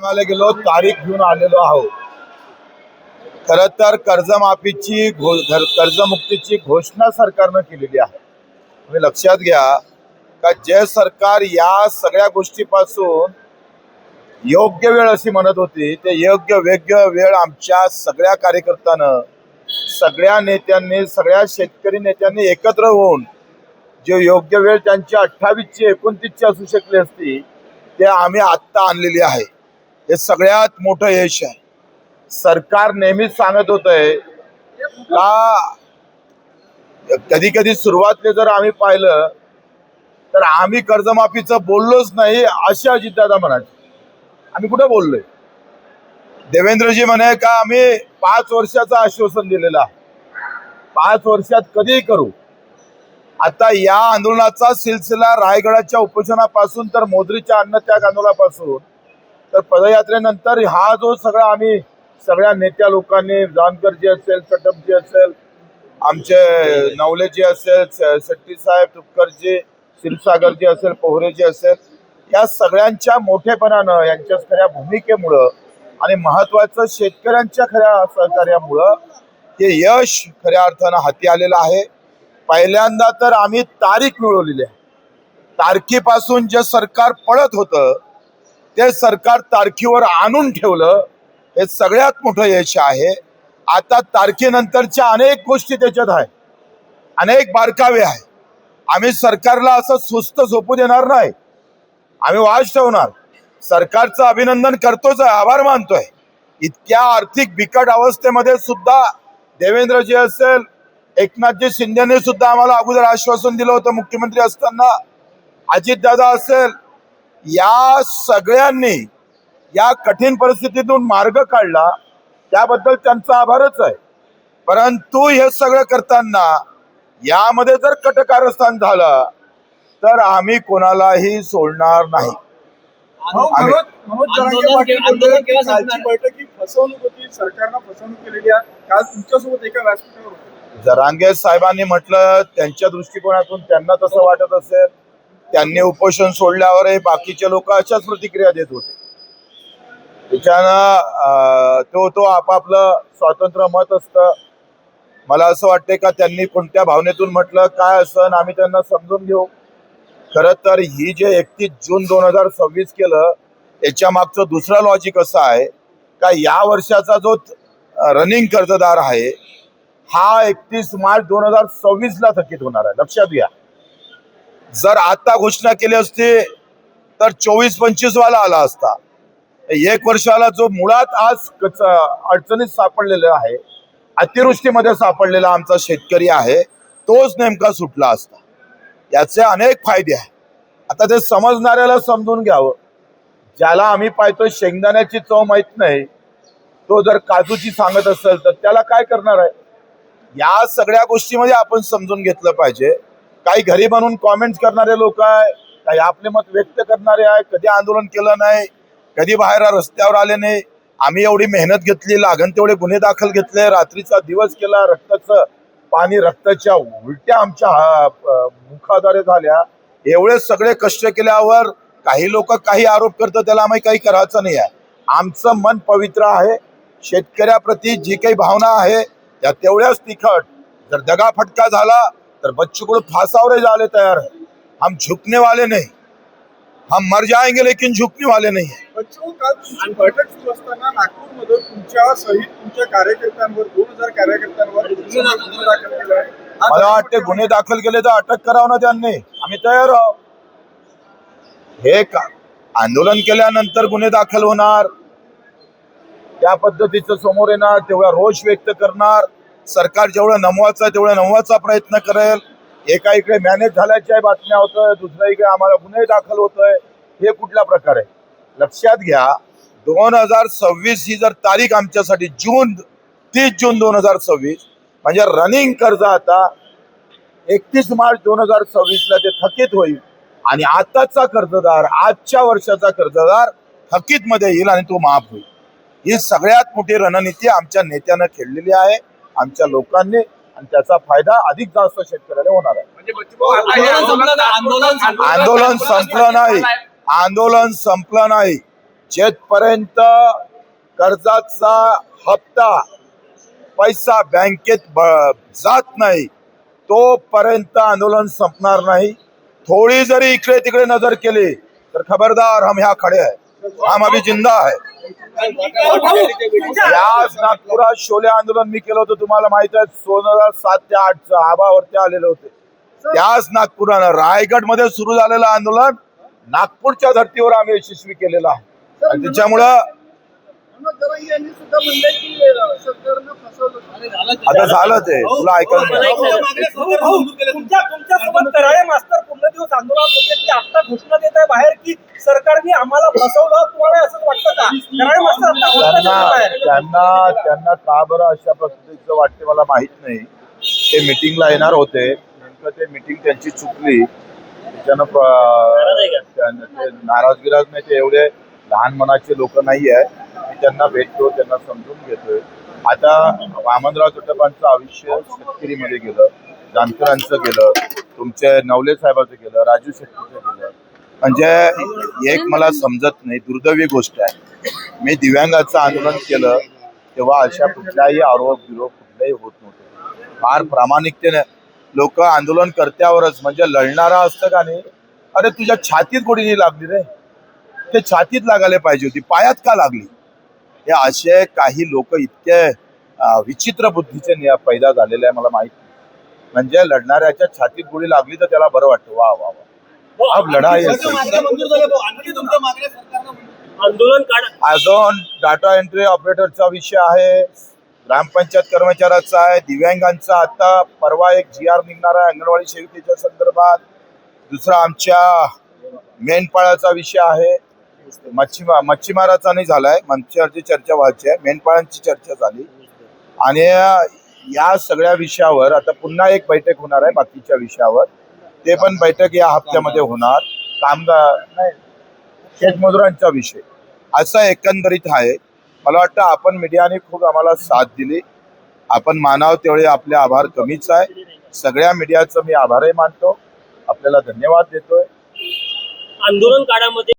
सांगायला गेलो तारीख घेऊन आलेलो आहोत. खर तर कर्जमाफीची घो- कर्जमुक्तीची घोषणा सरकारनं केलेली आहे. तुम्ही लक्षात घ्या का जे सरकार या सगळ्या गोष्टीपासून योग्य वेळ अशी म्हणत होती ते योग्य वेग्य वेळ आमच्या सगळ्या कार्यकर्त्यानं सगळ्या नेत्यांनी सगळ्या शेतकरी नेत्यांनी एकत्र होऊन जे योग्य वेळ त्यांची अठ्ठावीसची एकोणतीसची असू शकली असती ते आम्ही आत्ता आणलेली आहे. हे सगळ्यात मोठं यश आहे. सरकार नेहमीच सांगत होतंय का कधी कधी सुरुवातले जर आम्ही पाहिलं तर आम्ही कर्जमाफीचं बोललोच नाही अशी अजितदादा म्हणाले आम्ही कुठे बोललोय? देवेंद्रजी म्हणे का आम्ही पाच वर्षाचं आश्वासन दिलेलं पाच वर्षात कधीही करू. आता या आंदोलनाचा सिलसिला रायगडाच्या उपोषणापासून तर मोदरीच्या अन्नत्याग आंदोलनापासून तर पदयात्रेनंतर हा जो सगळा आम्ही सगळ्या नेत्या लोकांनी जानकरजी असेल सटपजी असेल आमचे नवलेजी असेल स- शेट्टी साहेब तुपकरजी क्षीरसागरजी असेल पोहरेजी असेल या सगळ्यांच्या मोठेपणानं यांच्या खऱ्या भूमिकेमुळं आणि महत्वाचं शेतकऱ्यांच्या खऱ्या सहकार्यामुळं हे यश खऱ्या अर्थानं हाती आलेलं आहे. पहिल्यांदा तर आम्ही तारीख मिळवलेली आहे. तारखेपासून जे सरकार पळत होतं ते सरकार तारखेवर आणून ठेवलं हे सगळ्यात मोठं यश आहे. आता तारखेनंतरच्या अनेक गोष्टी त्याच्यात आहे अनेक बारकावे आहे आम्ही सरकारला असं सुस्त झोपू देणार नाही. आम्ही वाज ठेवणार. सरकारचं अभिनंदन करतोच आहे आभार मानतोय. इतक्या आर्थिक बिकट अवस्थेमध्ये सुद्धा देवेंद्रजी असेल एकनाथजी शिंदेने सुद्धा आम्हाला अगोदर आश्वासन दिलं होतं मुख्यमंत्री असताना. अजितदादा असेल या सगळ्यांनी या कठीण परिस्थितीतून मार्ग काढला त्याबद्दल त्यांचा आभारच आहे. परंतु हे सगळं करताना यामध्ये जर कटकारस्थान झालं तर आम्ही कोणालाही सोडणार नाही. जरांगे साहेबांनी म्हटलं त्यांच्या दृष्टिकोनातून त्यांना तसं वाटत असेल. त्यांनी उपोषण सोडल्यावर हे बाकीचे लोक अशाच प्रतिक्रिया देत होते. त्याच्यानं तो तो आपापलं स्वातंत्र्य मत असतं. मला असं वाटतंय का त्यांनी कोणत्या भावनेतून म्हटलं काय असं आम्ही त्यांना समजून घेऊ. खरं तर ही जे एकतीस जून दोन हजार सव्वीस केलं याच्या मागचं दुसरं लॉजिक असं आहे का या वर्षाचा जो रनिंग कर्जदार आहे हा एकतीस मार्च दोन हजार सव्वीसला थकीत होणार आहे. लक्षात घ्या. जर आता घोषणा केली असती तर चोवीस पंचवीस वाला आला असता. एक वर्षाला जो मुळात आज अडचणीत सापडलेला आहे अतिवृष्टीमध्ये सापडलेला आमचा शेतकरी आहे तोच नेमका सुटला असता. याचे अनेक फायदे आहेत. आता ते समजणाऱ्याला समजून घ्यावं. ज्याला आम्ही पाहतो शेंगदाण्याची चव माहीत नाही तो जर काजूची सांगत असेल तर त्याला काय करणार आहे? या सगळ्या गोष्टीमध्ये आपण समजून घेतलं पाहिजे. काही घरी बनवून कॉमेंट करणारे लोक आहे काही आपले मत व्यक्त करणारे आहे कधी आंदोलन केलं नाही कधी बाहेर रस्त्यावर आले नाही. आम्ही एवढी मेहनत घेतली लागण तेवढे गुन्हे दाखल घेतले रात्रीचा दिवस केला रक्ताचं पाणी रक्ताच्या उलट्या आमच्या मुखाद्वारे झाल्या. एवढे सगळे कष्ट केल्यावर काही लोक काही आरोप करतात त्याला आम्ही काही करायचं नाही आहे. आमचं मन पवित्र आहे. शेतकऱ्याप्रती जी काही भावना आहे त्या तेवढ्याच तिखट. जर दगा फटका झाला तर बच्चू फासावर जाले तयार है। हम झुकने वाले नहीं। हम मर जाएंगे लेकिन झुकने वाले नहीं है। बच्चू काल तुमची बैठक सुरू असताना नागपूरमध्ये तुमच्या सहित तुमच्या कार्यकर्त्यांवर दोन हजार कार्यकर्त्यांवर गुन्हे दाखल केला आहे हा मला वाटते गुन्हे दाखल केले तर अटक करावं ना त्यांनी। आम्ही तयार आहोत। हे का? आंदोलन केल्यानंतर गुन्हे दाखल होणार। त्या पद्धतीचं समोर येणार तेवढा रोष व्यक्त करणार। सरकार जेवढं नमवायचं आहे तेवढं नमवायचा प्रयत्न करेल. एका इकडे मॅनेज झाल्याच्या बातम्या होतोय. दुसऱ्या इकडे आम्हाला गुन्हे दाखल होतोय. हे कुठला प्रकार आहे? लक्षात घ्या दोन हजार सव्वीस ही जर तारीख आमच्यासाठी जून तीस जून दोन हजार सव्वीस म्हणजे रनिंग कर्ज आता एकतीस मार्च दोन हजार सव्वीसला ते थकीत होईल. आणि आताचा कर्जदार आजच्या वर्षाचा कर्जदार थकीत मध्ये येईल आणि तो माफ होईल. ही सगळ्यात मोठी रणनीती आमच्या नेत्यानं खेळलेली आहे. आमच्या लोकांनी आणि त्याचा फायदा अधिक जास्त शेतकऱ्याला होणार आहे. म्हणजे आंदोलन संपलं नाही. आंदोलन संपलं नाही. जेथपर्यंत कर्जाचा हप्ता पैसा बँकेत ब- जात नाही तोपर्यंत आंदोलन संपणार नाही. थोडी जरी इकडे तिकडे नजर केली तर खबरदार हम ह्या खडे आहे हम अभी जिंदा आहे याच नागपुरात शोले आंदोलन मी केलं होतं तुम्हाला माहीत आहे दोन हजार सात ते आठच आबावरती आलेले होते त्याच नागपुरानं रायगडमध्ये सुरू झालेलं आंदोलन नागपूरच्या धर्तीवर आम्ही यशस्वी केलेलं आहे आणि त्याच्यामुळं आता झालं ते तुला ऐकायला मिळालं. हो, हो, हो, कराळे मास्तर पूर्ण दिवस आंदोलन होते ते आता घोषणा देत आहे बाहेर की सरकारने आम्हाला फसवलं तुम्हाला असं का आता त्यांना त्यांना का बरं अशा पद्धतीचं वाटते मला माहीत नाही. ते मिटिंगला येणार होते. नेमकं ते मिटिंग त्यांची चुकली. त्याच्यानं नाराज गिराज नाही ते एवढे लहान मनाचे लोक नाही आहे मी त्यांना भेटतो त्यांना समजून घेतोय. आता वामनराव चटपांचं आयुष्य शेतकरीमध्ये गेलं जानकरांचं गेलं तुमचे नवले साहेबाचं गेलं राजू शेट्टीचं म्हणजे एक मला समजत नाही दुर्दैवी गोष्ट आहे. मी दिव्यांगाचं आंदोलन केलं तेव्हा अशा कुठल्याही आरोप विरोप कुठल्याही होत नव्हते. फार प्रामाणिकतेने लोक आंदोलन कर्त्यावरच म्हणजे लढणारा असतं का नाही? अरे तुझ्या छातीत गोडी नाही लागली रे. ते छातीत लागायला पाहिजे होती पायात का लागली? हे असे काही लोक इतके विचित्र बुद्धीचे पैदा झालेले आहे मला माहीत नाही. म्हणजे लढणाऱ्याच्या छातीत गोळी लागली तर त्याला बरं वाटतं. वा वा वा. अब लढाई. आंदोलन काढ. अजून डाटा एंट्री ऑपरेटरचा विषय आहे. ग्रामपंचायत कर्मचाऱ्याचा आहे दिव्यांगांचा. आता परवा एक जी आर निघणार आहे अंगणवाडी सेविकेच्या संदर्भात. दुसरा आमच्या मेंढपाळाचा विषय आहे. मच्छीमार मच्छीमाराचा नाही झालाय. मच्छीमारची चर्चा व्हायची आहे. मेंढपाळांची चर्चा झाली. आणि या सगळ्या विषयावर आता पुन्हा एक बैठक होणार आहे बाकीच्या विषयावर. ते पण बैठक या हप्त्यामध्ये होणार. कामगार शेतमजुरांचा विषय. असं एकंदरीत आहे. मला वाटतं आपण मीडियाने खूप आम्हाला साथ दिली. आपण मानाव तेवढे आपले आभार कमीच आहे. सगळ्या मीडियाचं मी आभारही मानतो. आपल्याला धन्यवाद देतोय. आंदोलन काळामध्ये